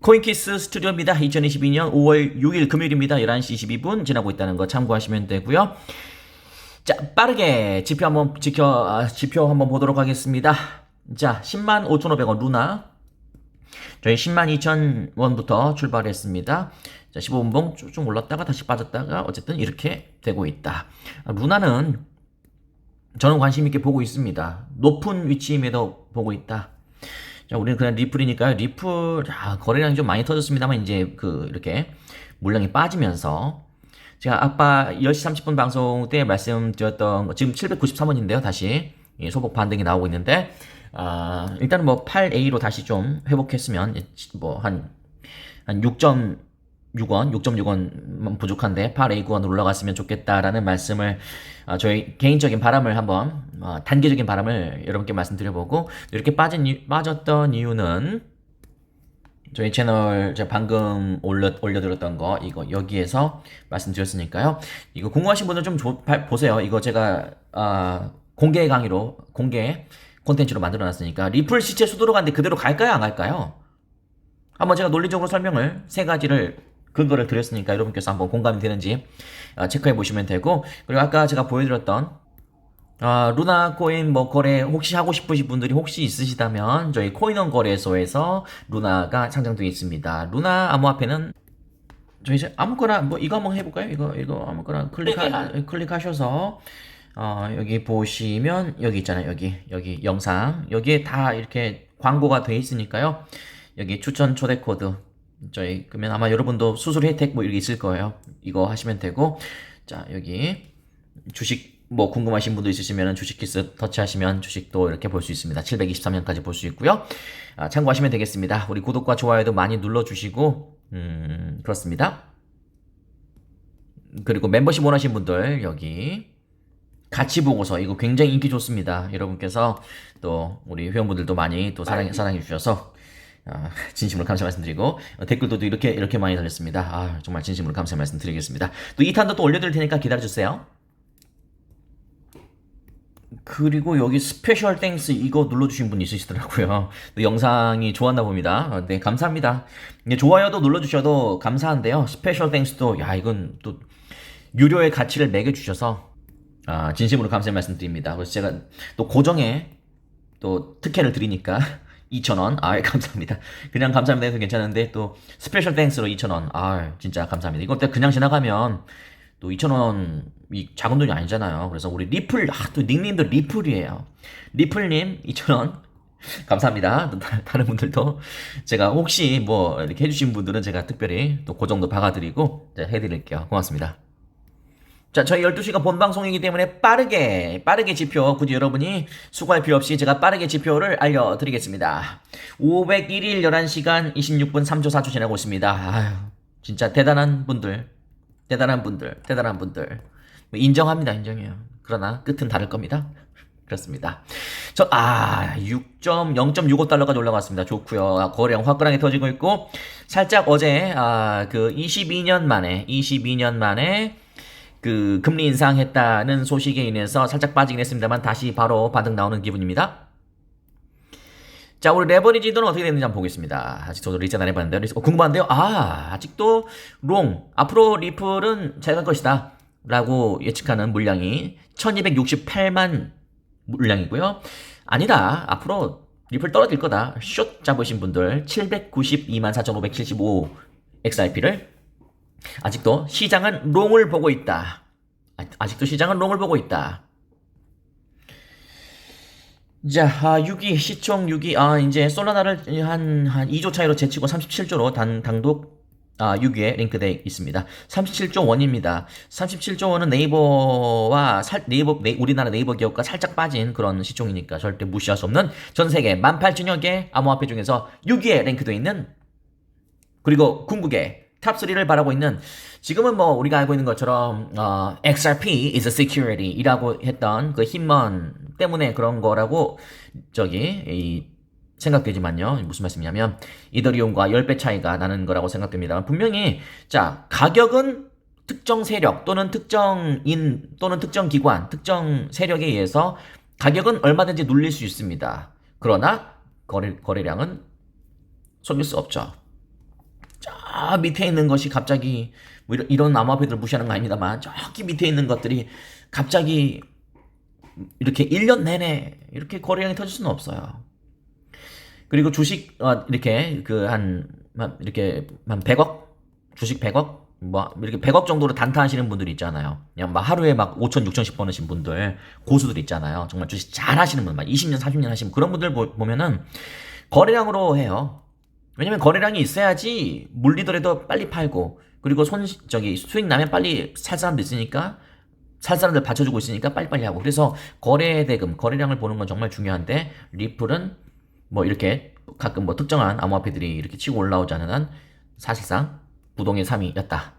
코인키스 스튜디오입니다. 2022년 5월 6일 금요일입니다. 11시 22분 지나고 있다는 거 참고하시면 되고요. 자, 빠르게 지표 한번 지켜 아, 지표 한번 보도록 하겠습니다. 자, 10만 5,500원 루나 저희 10만 2천 원부터 출발했습니다. 자, 15분봉 쭉 올랐다가 다시 빠졌다가 어쨌든 이렇게 되고 있다. 아, 루나는 저는 관심 있게 보고 있습니다. 높은 위치임에도 보고 있다. 자, 우리는 그냥 리플이니까요. 리플, 아, 거래량이 좀 많이 터졌습니다만, 이제 그, 이렇게 물량이 빠지면서, 제가 아까 10시 30분 방송 때 말씀드렸던, 거, 지금 793원인데요, 다시. 예, 소폭 반등이 나오고 있는데, 아, 일단은 뭐 8A로 다시 좀 회복했으면, 뭐, 한, 한 6점, 6원, 6.6원 부족한데 8A 구간으로 올라갔으면 좋겠다라는 말씀을 어, 저희 개인적인 바람을 한번 어, 단계적인 바람을 여러분께 말씀드려보고 이렇게 빠진 빠졌던 이유는 저희 채널 제가 방금 올려 올려드렸던 거 이거 여기에서 말씀드렸으니까요. 이거 궁금하신 분들 좀 조- 봐- 보세요. 이거 제가 아, 공개 강의로 공개 콘텐츠로 만들어놨으니까 리플 시체 수도로 갔는데 그대로 갈까요 안 갈까요? 한번 제가 논리적으로 설명을 세 가지를 근거를 드렸으니까 여러분께서 한번 공감이 되는지 어, 체크해 보시면 되고 그리고 아까 제가 보여드렸던 아, 루나 코인 뭐 거래 혹시 하고 싶으신 분들이 혹시 있으시다면 저희 코인원 거래소에서 루나가 상장되어 있습니다. 루나 암호화폐는 저희 이제 아무거나 뭐 이거 한번 해볼까요? 이거 이거 아무거나 클릭하 클릭하셔서 어, 여기 보시면 여기 있잖아요. 여기 여기 영상 여기에 다 이렇게 광고가 돼 있으니까요. 여기 추천 초대 코드 저희 그러면 아마 여러분도 수수료 혜택 뭐 이렇게 있을 거예요. 이거 하시면 되고 자 여기 주식 뭐 궁금하신 분도 있으시면 주식 키스 터치하시면 주식도 이렇게 볼 수 있습니다. 723년까지 볼 수 있고요. 아, 참고하시면 되겠습니다. 우리 구독과 좋아요도 많이 눌러주시고 음, 그렇습니다. 그리고 멤버십 원하신 분들 여기 같이 보고서 이거 굉장히 인기 좋습니다. 여러분께서 또 우리 회원분들도 많이 또 사랑 사랑해 주셔서 아, 진심으로 감사 말씀드리고 어, 댓글도 또 이렇게 이렇게 많이 달렸습니다. 아, 정말 진심으로 감사 말씀드리겠습니다. 또 2탄도 또 올려드릴 테니까 기다려 주세요. 그리고 여기 스페셜 땡스 이거 눌러주신 분 있으시더라고요. 또 영상이 좋았나 봅니다. 어, 네, 감사합니다. 네, 좋아요도 눌러주셔도 감사한데요. 스페셜 땡스도, 야, 이건 또, 유료의 가치를 매겨주셔서, 아, 진심으로 감사의 말씀 드립니다. 그래서 제가 또 고정에 또 특혜를 드리니까, 2,000원. 아, 감사합니다. 그냥 감사합니다 해도 괜찮은데, 또, 스페셜 땡스로 2,000원. 아, 진짜 감사합니다. 이거 때 그냥 지나가면, 또 2,000원, 이 작은 돈이 아니잖아요. 그래서 우리 리플, 아, 또 닉네임도 리플이에요. 리플님, 2,000원. 감사합니다. 다른 분들도 제가 혹시 뭐 이렇게 해주신 분들은 제가 특별히 또 그 정도 박아드리고 네, 해드릴게요. 고맙습니다. 자, 저희 12시가 본 방송이기 때문에 빠르게, 빠르게 지표, 굳이 여러분이 수고할 필요 없이 제가 빠르게 지표를 알려드리겠습니다. 501일 11시간 26분 3초 4초 지나고 있습니다. 아유, 진짜 대단한 분들, 대단한 분들, 대단한 분들. 뭐 인정합니다, 인정해요. 그러나 끝은 다를 겁니다. 그렇습니다. 저, 아, 6. 0.65달러까지 올라갔습니다. 좋고요 거래량 화끈하게 터지고 있고, 살짝 어제, 아, 그 22년 만에, 22년 만에, 그 금리 인상했다는 소식에 인해서 살짝 빠지긴 했습니다만 다시 바로 반등 나오는 기분입니다. 자, 우리 레버리지도는 어떻게 되는지 한번 보겠습니다. 아직 저도 리셋 안 해봤는데, 어, 궁금한데요? 아, 아직도 롱, 앞으로 리플은 잘갈 것이다. 라고 예측하는 물량이 1268만 물량이고요. 아니다. 앞으로 리플 떨어질 거다. 숏 잡으신 분들 792만 4,575 XRP를 아직도 시장은 롱을 보고 있다. 아- 아직도 시장은 롱을 보고 있다. 자, 아, 6위, 시총 6위, 아, 이제 솔라나를 한, 한 2조 차이로 제치고 37조로 단, 당독, 아, 6위에 링크되어 있습니다. 37조 원입니다. 37조 원은 네이버와 살, 네이버, 네, 우리나라 네이버 기업과 살짝 빠진 그런 시총이니까 절대 무시할 수 없는 전 세계 18,000여 개 암호화폐 중에서 6위에 랭크되어 있는 그리고 궁극의 탑3를 바라고 있는 지금은 뭐 우리가 알고 있는 것처럼 어, XRP is a security 이라고 했던 그 힘먼 때문에 그런 거라고 저기 이 생각되지만요. 무슨 말씀이냐면 이더리움과 10배 차이가 나는 거라고 생각됩니다. 분명히 자, 가격은 특정 세력 또는 특정인 또는 특정 기관, 특정 세력에 의해서 가격은 얼마든지 눌릴 수 있습니다. 그러나 거래, 거래량은 속일 수 없죠. 저 밑에 있는 것이 갑자기 뭐 이런, 이런 암호화폐들 무시하는 거 아닙니다만 저기 밑에 있는 것들이 갑자기 이렇게 1년 내내 이렇게 거래량이 터질 수는 없어요. 그리고 주식 어, 이렇게 그 한 이렇게 한 100억 주식 100억 뭐 이렇게 100억 정도로 단타하시는 분들 있잖아요. 그냥 막 하루에 막 5천 6천씩 버는 분들 고수들 있잖아요. 정말 주식 잘 하시는 분, 막 20년 30년 하시는 그런 분들 보, 보면은 거래량으로 해요. 왜냐면 거래량이 있어야지 물리더라도 빨리 팔고 그리고 손 저기 수익 나면 빨리 살 사람도 있으니까 살 사람들 받쳐주고 있으니까 빨리빨리 하고 그래서 거래 대금 거래량을 보는 건 정말 중요한데 리플은 뭐 이렇게 가끔 뭐 특정한 암호화폐들이 이렇게 치고 올라오지 않은 한 사실상 부동의 3위였다.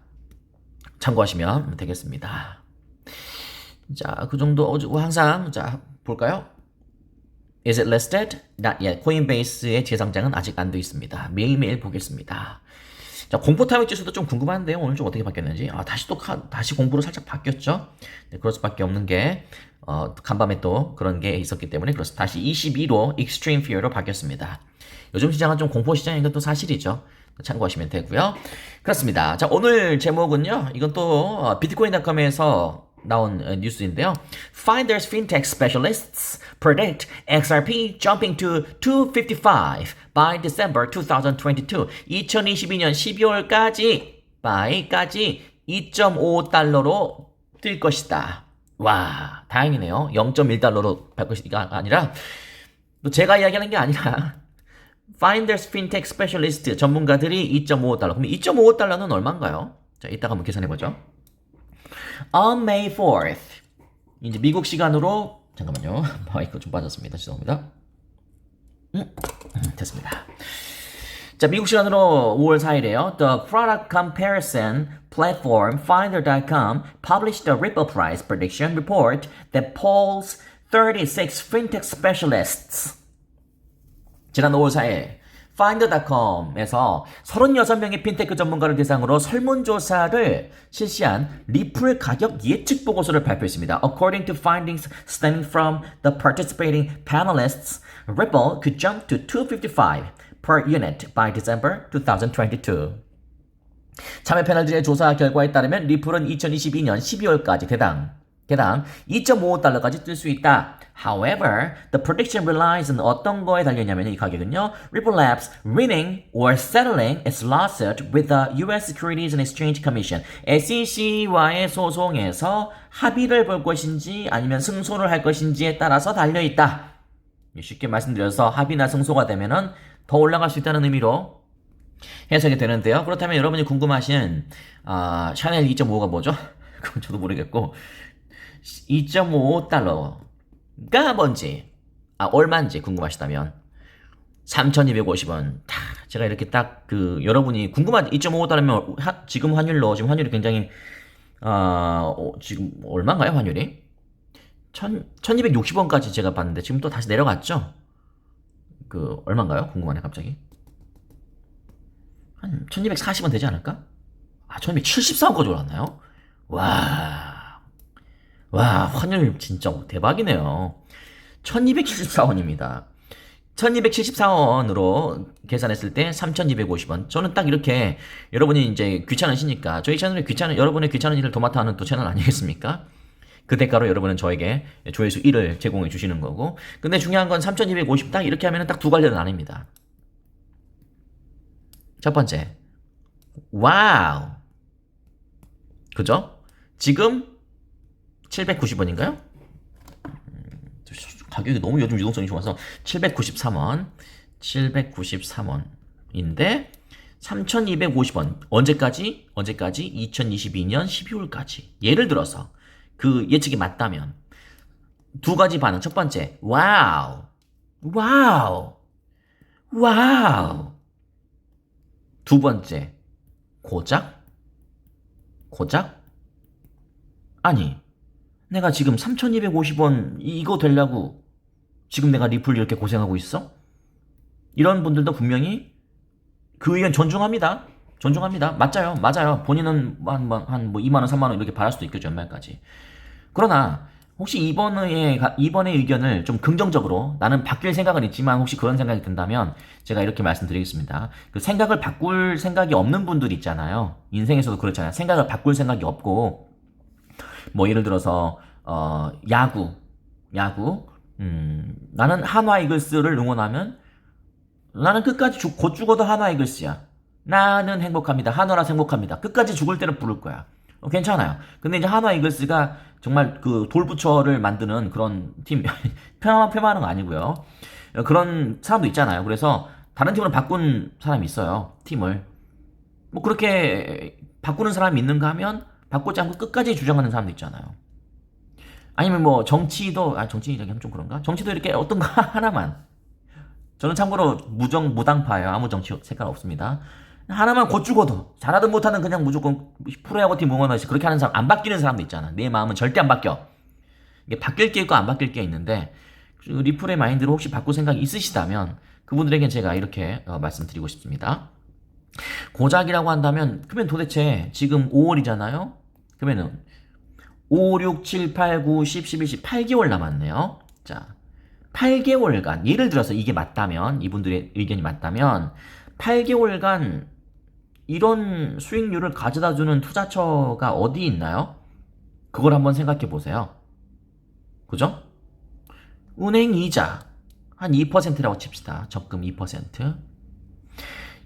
참고하시면 되겠습니다. 자, 그 정도 어주- 항상 자 볼까요? Is it listed? Not yet. 코인베이스의 재상장은 아직 안 돼 있습니다. 매일매일 보겠습니다. 자, 공포 타격 지수도 좀 궁금한데요. 오늘 좀 어떻게 바뀌었는지. 아, 다시 또 카- 다시 공부로 살짝 바뀌었죠. 네, 그럴 수밖에 없는 게 어, 간밤에 또 그런 게 있었기 때문에 그렇습니다. 다시 22로 Extreme Fear로 바뀌었습니다. 요즘 시장은 좀 공포 시장인 것도 사실이죠. 참고하시면 되고요. 그렇습니다. 자, 오늘 제목은요. 이건 또 어, 비트코인.com에서 나온 어, 뉴스인데요. Finders fintech specialists predict XRP jumping to 255 by December 2022. 2022년 12월까지 by까지 2.5달러로 뛸 것이다. 와, 다행이네요. 0.1달러로 갈 것이가 아니라 또 제가 이야기하는 게 아니라 Finders Fintech Specialist 전문가들이 2.55달러. 그럼 2.55달러는 얼마인가요? 자, 이따가 한번 계산해 보죠. On May 4th. 이제 미국 시간으로 잠깐만요. 마이크 좀 빠졌습니다. 죄송합니다. 음, 음, 됐습니다. 자, 미국 시간으로 5월 4일에요. The product comparison platform Finder.com published a Ripple price prediction report that polls 36 fintech specialists. 지난 5월 4일 Finder.com에서 36명의 핀테크 전문가를 대상으로 설문조사를 실시한 리플 가격 예측 보고서를 발표했습니다. According to findings stemming from the participating panelists, Ripple could jump to 255 per unit by December 2022. 참여 패널들의 조사 결과에 따르면 리플은 2022년 12월까지 대당 개당 2.55달러까지 뜰수 있다. However, the prediction relies on 어떤 거에 달려있냐면 이 가격은요. Ripple Labs winning or settling its lawsuit with the U.S. Securities and Exchange Commission SEC와의 소송에서 합의를 볼 것인지 아니면 승소를 할 것인지에 따라서 달려있다. 쉽게 말씀드려서 합의나 승소가 되면은 더 올라갈 수 있다는 의미로 해석이 되는데요. 그렇다면 여러분이 궁금하신 아, 샤넬 2.5가 뭐죠? 그건 저도 모르겠고 2.55달러 가 뭔지 아 얼마인지 궁금하시다면 3,250원. 다 제가 이렇게 딱 그 여러분이 궁금한 2.55달러면 하- 지금 환율로 지금 환율이 굉장히 아 어, 지금 얼마인가요 환율이? 1 1260원까지 제가 봤는데 지금 또 다시 내려갔죠? 그 얼마인가요? 궁금하네 갑자기. 한 1240원 되지 않을까? 아 1274원까지 올랐나요? 와. 와, 환율 진짜 대박이네요. 1274원입니다. 1274원으로 계산했을 때 3250원. 저는 딱 이렇게 여러분이 이제 귀찮으시니까 저희 채널에 귀찮은 여러분의 귀찮은 일을 도맡아 하는 또 채널 아니겠습니까? 그 대가로 여러분은 저에게 조회수 1을 제공해 주시는 거고. 근데 중요한 건 3250 딱 이렇게 하면 딱두 관련은 아닙니다. 첫 번째. 와우. 그죠? 지금 790원인가요? 가격이 너무 요즘 유동성이 좋아서 793원, 793원인데 3,250원 언제까지? 언제까지? 2022년 12월까지. 예를 들어서 그 예측이 맞다면 두 가지 반응. 첫 번째, 와우, 와우, 와우. 두 번째, 고작, 고작. 아니, 내가 지금 3,250원 이거 되려고 지금 내가 리플 이렇게 고생하고 있어? 이런 분들도 분명히 그 의견 존중합니다. 존중합니다. 맞아요. 맞아요. 본인은 한, 한, 한뭐 2만원, 3만원 이렇게 받을 수도 있겠죠. 연말까지. 그러나, 혹시 이번에 이번의 의견을 좀 긍정적으로 나는 바뀔 생각은 있지만 혹시 그런 생각이 든다면 제가 이렇게 말씀드리겠습니다. 그 생각을 바꿀 생각이 없는 분들 있잖아요. 인생에서도 그렇잖아요. 생각을 바꿀 생각이 없고 뭐 예를 들어서 어 야구 야구 음 나는 한화 이글스를 응원하면 나는 끝까지 죽, 곧 죽어도 한화 이글스야. 나는 행복합니다. 한화라서 행복합니다. 끝까지 죽을 때는 부를 거야. 어, 괜찮아요. 근데 이제 한화 이글스가 정말 그 돌부처를 만드는 그런 팀, 폄하만 폄하하는 거 아니고요. 어, 그런 사람도 있잖아요. 그래서 다른 팀으로 바꾼 사람이 있어요. 팀을. 뭐 그렇게 바꾸는 사람이 있는가 하면 바꾸지 않고 끝까지 주장하는 사람도 있잖아요. 아니면 뭐 정치도, 아, 정치 얘기하면 좀 그런가? 정치도 이렇게 어떤 거 하나만. 저는 참고로 무정, 무당파예요. 아무 정치 색깔 없습니다. 하나만 곧 죽어도 잘하든 못하든 그냥 무조건 프로야구 팀 응원하시 그렇게 하는 사람 안 바뀌는 사람도 있잖아 내 마음은 절대 안 바뀌어 이게 바뀔 게 있고 안 바뀔 게 있는데 그 리플의 마인드를 혹시 바꿀 생각이 있으시다면 그분들에게 제가 이렇게 어, 말씀드리고 싶습니다 고작이라고 한다면 그러면 도대체 지금 5월이잖아요 그러면은 5, 6, 7, 8, 9, 10, 11, 10 8개월 남았네요 자 8개월간 예를 들어서 이게 맞다면 이분들의 의견이 맞다면 8개월간 이런 수익률을 가져다 주는 투자처가 어디 있나요? 그걸 한번 생각해 보세요. 그죠? 은행 이자 한 2%라고 칩시다. 적금 2%.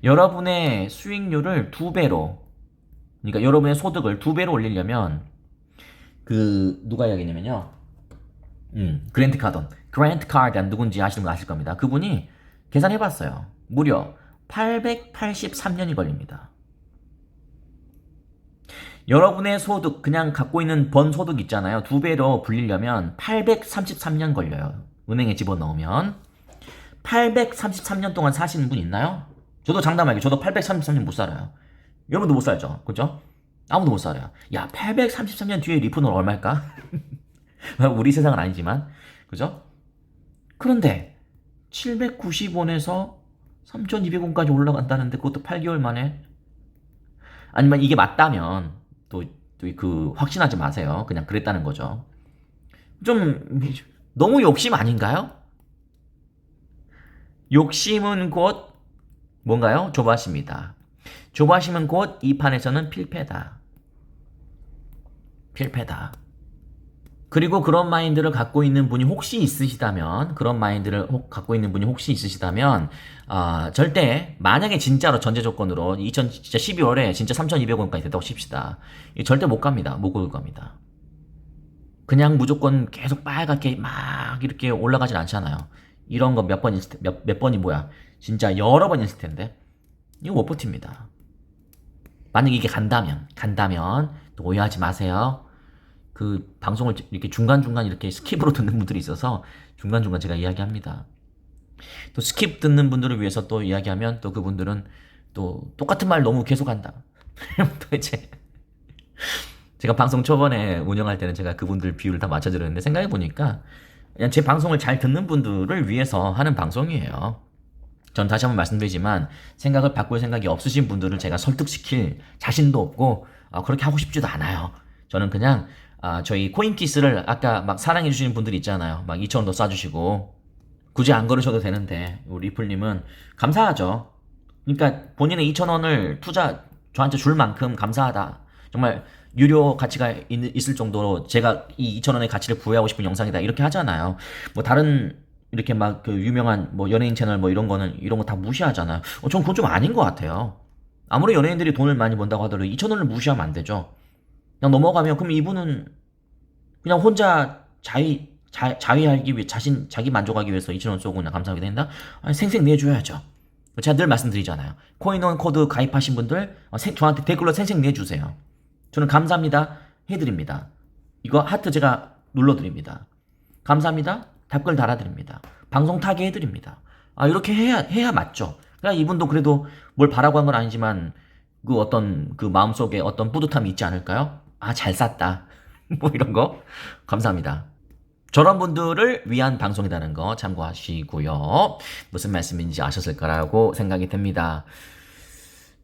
여러분의 수익률을 두 배로 그러니까 여러분의 소득을 두 배로 올리려면 그 누가 이야기냐면요. 음, 그랜트 카던. 그랜트 카던 누군지 아시는 분 아실 겁니다. 그분이 계산해 봤어요. 무려 883년이 걸립니다. 여러분의 소득, 그냥 갖고 있는 번 소득 있잖아요. 두 배로 불리려면 833년 걸려요. 은행에 집어넣으면. 833년 동안 사시는 분 있나요? 저도 장담하게 저도 833년 못 살아요. 여러분도 못 살죠? 그죠? 아무도 못 살아요. 야, 833년 뒤에 리프는 얼마일까? 우리 세상은 아니지만. 그죠? 그런데 790원에서 3,200원까지 올라간다는데 그것도 8개월 만에 아니면 이게 맞다면 또 그 확신하지 마세요. 그냥 그랬다는 거죠. 좀 너무 욕심 아닌가요? 욕심은 곧 뭔가요? 조바심이다. 조바심은 곧 이 판에서는 필패다. 필패다. 그리고 그런 마인드를 갖고 있는 분이 혹시 있으시다면 그런 마인드를 혹 갖고 있는 분이 혹시 있으시다면 어, 절대 만약에 진짜로 전제 조건으로 2000 진짜 12월에 진짜 3,200원까지 됐다고 칩시다. 절대 못 갑니다. 못올 겁니다. 그냥 무조건 계속 빨갛게 막 이렇게 올라가진 않잖아요. 이런 거 몇번 있을 테, 몇, 몇 번이 뭐야? 진짜 여러 번 있을 텐데 이거 못 버팁니다. 만약에 이게 간다면 간다면 또 오해하지 마세요. 그 방송을 이렇게 중간중간 이렇게 스킵으로 듣는 분들이 있어서 중간중간 제가 이야기합니다. 또 스킵 듣는 분들을 위해서 또 이야기하면 또 그분들은 또 똑같은 말 너무 계속 한다. 도대체 제가 방송 초반에 운영할 때는 제가 그분들 비율을 다 맞춰드렸는데 생각해 보니까 그냥 제 방송을 잘 듣는 분들을 위해서 하는 방송이에요. 전 다시 한번 말씀드리지만 생각을 바꿀 생각이 없으신 분들을 제가 설득시킬 자신도 없고 어, 그렇게 하고 싶지도 않아요. 저는 그냥 아, 저희 코인키스를 아까 막 사랑해 주시는 분들 있잖아요. 막 2,000원도 쏴주시고 굳이 안 걸으셔도 되는데 우리 리플님은 감사하죠. 그러니까 본인의 2,000원을 투자 저한테 줄 만큼 감사하다. 정말 유료 가치가 있, 을 정도로 제가 이 2,000원의 가치를 부여하고 싶은 영상이다. 이렇게 하잖아요. 뭐 다른 이렇게 막 그 유명한 뭐 연예인 채널 뭐 이런 거는 이런 거 다 무시하잖아요. 어, 전 그건 좀 아닌 것 같아요. 아무리 연예인들이 돈을 많이 번다고 하더라도 2,000원을 무시하면 안 되죠. 그냥 넘어가면 그럼 이분은 그냥 혼자 자위 자, 자위하기 위해 자신 자기 만족하기 위해서 2천 원 쏘고 그냥 감사하게 된다? 아니, 생생 내줘야죠. 제가 늘 말씀드리잖아요. 코인원 코드 가입하신 분들 어, 생, 저한테 댓글로 생생 내주세요. 저는 감사합니다 해드립니다. 이거 하트 제가 눌러드립니다. 감사합니다 댓글 달아드립니다. 방송 타게 해드립니다. 아 이렇게 해야 해야 맞죠. 그러니까 이분도 그래도 뭘 바라고 한 건 아니지만 그 어떤 그 마음속에 어떤 뿌듯함이 있지 않을까요? 아, 잘 쌌다. 뭐 이런 거. 감사합니다. 저런 분들을 위한 방송이라는 거 참고하시고요. 무슨 말씀인지 아셨을 거라고 생각이 됩니다.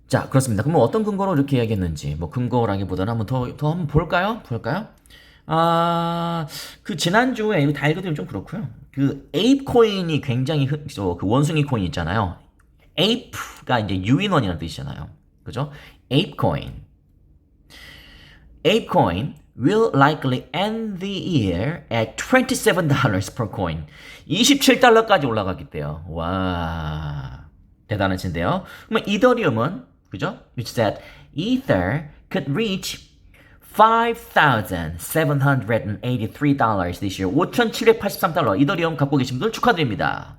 자, 그렇습니다. 그럼 어떤 근거로 이렇게 이야기했는지, 뭐 근거라기보다는 한번 더, 더 한번 볼까요? 볼까요? 아, 그 지난주에 이거 다 읽어드리면 좀 그렇고요. 그 에이프 코인이 굉장히 흔, 저, 그 원숭이 코인 있잖아요. 에이프가 이제 유인원이라는 뜻이잖아요. 그죠? 에이프 코인. 에이프 코인 will likely end the year at $27 per coin. 27달러까지 올라가겠대요. 와. 대단하신데요. 그러면 이더리움은 그죠? Which said Ether could reach $5,783 this year. 5,783달러. 이더리움 갖고 계신 분들 축하드립니다.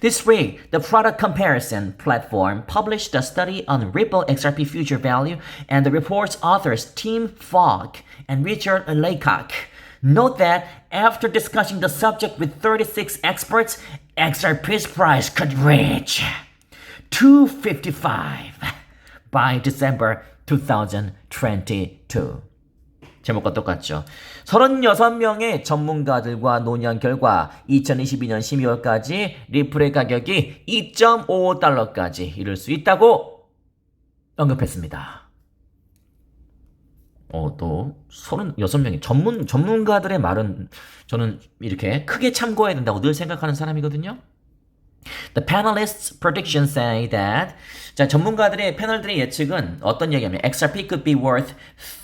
This week, the product comparison platform published a study on Ripple XRP future value, and the report's authors Tim Fogg and Richard Laycock note that after discussing the subject with 36 experts, XRP's price could reach 255 by December 2022. 제목과 똑같죠. 36명의 전문가들과 논의한 결과 2022년 12월까지 리플의 가격이 2.55달러까지 이를 수 있다고 언급했습니다. 어, 또 36명의 전문 전문가들의 말은 저는 이렇게 크게 참고해야 된다고 늘 생각하는 사람이거든요. The panelists' predictions say that 자 전문가들의 패널들의 예측은 어떤 얘기냐면 XRP could be worth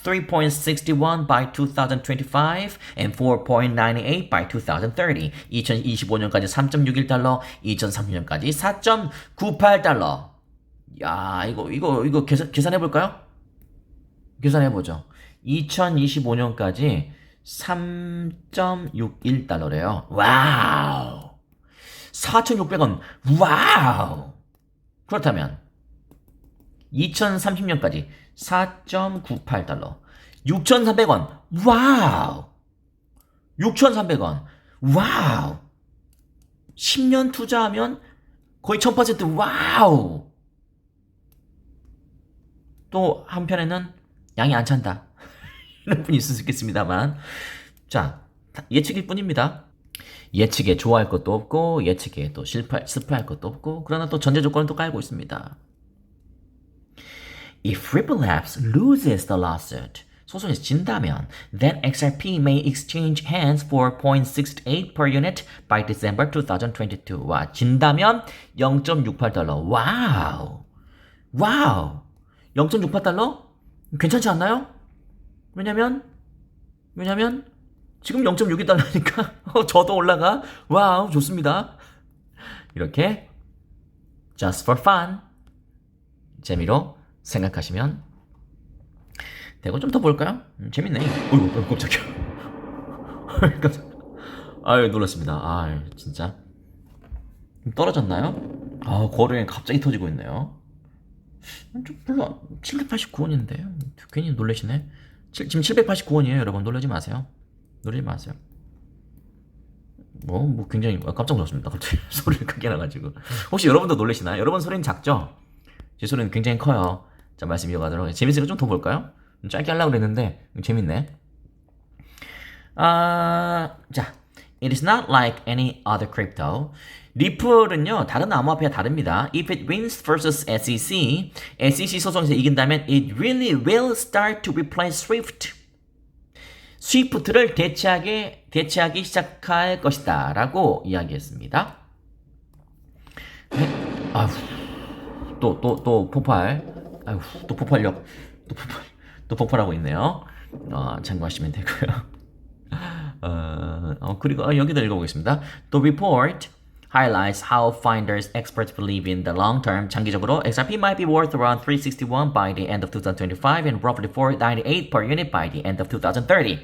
3.61 by 2025 and 4.98 by 2030. 2025년까지 3.61달러, 2030년까지 4.98달러. 야 이거 이거 이거 계산 계산해 볼까요? 계산해 보죠. 2025년까지 3.61달러래요. 와우. 4,600원. 와우! 그렇다면 2030년까지 4.98달러. 6,300원. 와우! 6,300원. 와우! 10년 투자하면 거의 1000% 와우! 또 한편에는 양이 안 찬다. 이런 분이 있을 수 있겠습니다만. 자, 예측일 뿐입니다. 예측에 좋아할 것도 없고 예측에 또 실패, 실패할 것도 없고 그러나 또 전제 조건은 또 깔고 있습니다. If Ripple Labs loses the lawsuit, 소송에서 진다면, then XRP may exchange hands for 0.68 per unit by December 2022. 와, 진다면 0.68달러. 와우. 와우. 0.68달러? 괜찮지 않나요? 왜냐면, 왜냐면, 지금 0.62달러니까 어, 저도 올라가. 와우, 좋습니다. 이렇게 just for fun 재미로 생각하시면 되고 좀 더 볼까요? 음, 재밌네. 어이구, 깜짝이야. 깜짝. 아유, 놀랐습니다. 아, 진짜. 떨어졌나요? 아, 거래가 갑자기 터지고 있네요. 좀 별로 789원인데 괜히 놀라시네. 지금 789원이에요, 여러분. 놀라지 마세요. 놀라지 마세요. 뭐, 뭐 굉장히 깜짝 놀랐습니다. 갑자기 소리를 크게 나가지고. 혹시 여러분도 놀라시나요? 여러분 소리는 작죠? 제 소리는 굉장히 커요. 자, 말씀 이어가도록 하겠습니다. 재밌으니까 좀 더 볼까요? 짧게 하려고 그랬는데, 재밌네. 아, 자. It is not like any other crypto. 리플은요, 다른 암호화폐와 다릅니다. If it wins versus SEC, SEC 소송에서 이긴다면 it really will start to replace SWIFT. 스위프트를 대체하게, 대체하기 시작할 것이다. 라고 이야기했습니다. 네? 아휴, 또, 또, 또 폭발. 아휴, 또 폭발력. 또 폭발, 또 폭발하고 있네요. 어, 참고하시면 되고요. 어, 어, 그리고 어, 여기도 읽어보겠습니다. The report highlights how finders experts believe in the long term. 장기적으로 XRP might be worth around 361 by the end of 2025 and roughly 498 per unit by the end of 2030.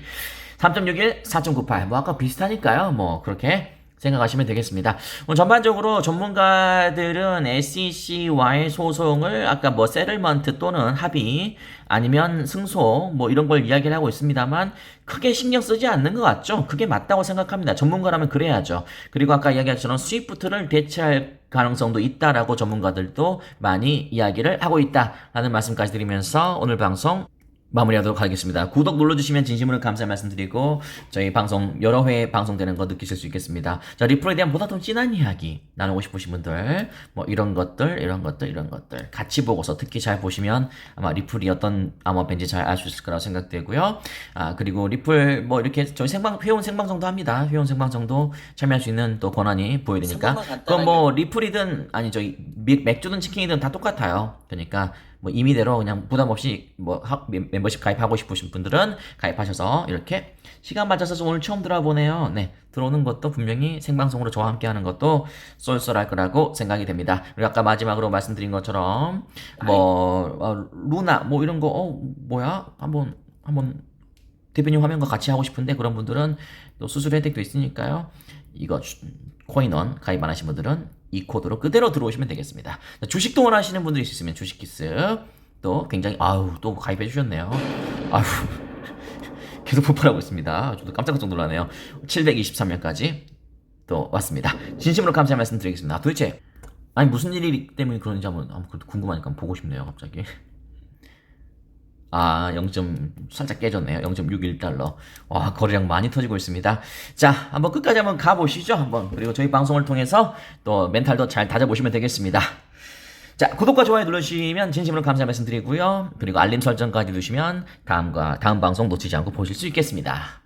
3.61, 4.98. 뭐 아까 비슷하니까요. 뭐 그렇게 생각하시면 되겠습니다. 뭐 전반적으로 전문가들은 SEC와의 소송을 아까 뭐 세틀먼트 또는 합의 아니면 승소 뭐 이런 걸 이야기를 하고 있습니다만 크게 신경 쓰지 않는 것 같죠? 그게 맞다고 생각합니다. 전문가라면 그래야죠. 그리고 아까 이야기했처럼 스위프트를 대체할 가능성도 있다라고 전문가들도 많이 이야기를 하고 있다라는 말씀까지 드리면서 오늘 방송 마무리하도록 하겠습니다. 구독 눌러주시면 진심으로 감사 말씀드리고 저희 방송 여러 회 방송되는 거 느끼실 수 있겠습니다. 자 리플에 대한 보다 더 진한 이야기 나누고 싶으신 분들 뭐 이런 것들 이런 것들 이런 것들 같이 보고서 특히 잘 보시면 아마 리플이 어떤 암호화폐인지 잘 알 수 있을 거라고 생각되고요. 아 그리고 리플 뭐 이렇게 저희 생방 회원 생방송도 합니다. 회원 생방송도 참여할 수 있는 또 권한이 보여드니까. 그건 뭐 리플이든 아니 저희 맥- 맥주든 치킨이든 다 똑같아요. 그러니까 뭐 임의대로 그냥 부담 없이 뭐 하- 멤- 멤버십 가입하고 싶으신 분들은 가입하셔서 이렇게 시간 맞춰서 오늘 처음 들어보네요. 네 들어오는 것도 분명히 생방송으로 저와 함께하는 것도 쏠쏠할 거라고 생각이 됩니다. 그리고 아까 마지막으로 말씀드린 것처럼 뭐 어, 루나 뭐 이런 거 어 뭐야 한번 한번 대표님 화면과 같이 하고 싶은데 그런 분들은 또 수수료 혜택도 있으니까요. 이거 주- 코인원 가입 안 하신 분들은 이 코드로 그대로 들어오시면 되겠습니다. 자, 주식도 원하시는 분들이 있으면 주식키스 또 굉장히 아우 또 가입해 주셨네요. 아우 계속 폭발하고 있습니다. 저도 깜짝 깜짝 놀라네요. 723명까지 또 왔습니다. 진심으로 감사의 말씀 드리겠습니다. 아, 도대체 아니 무슨 일이 때문에 그런지 한번 한번 궁금하니까 보고 싶네요. 갑자기. 아, 0. 살짝 깨졌네요. 0.61달러. 와, 거래량 많이 터지고 있습니다. 자, 한번 끝까지 한번 가보시죠. 한번. 그리고 저희 방송을 통해서 또 멘탈도 잘 다져보시면 되겠습니다. 자, 구독과 좋아요 눌러주시면 진심으로 감사 말씀드리고요. 그리고 알림 설정까지 누르시면 다음과 다음 방송 놓치지 않고 보실 수 있겠습니다.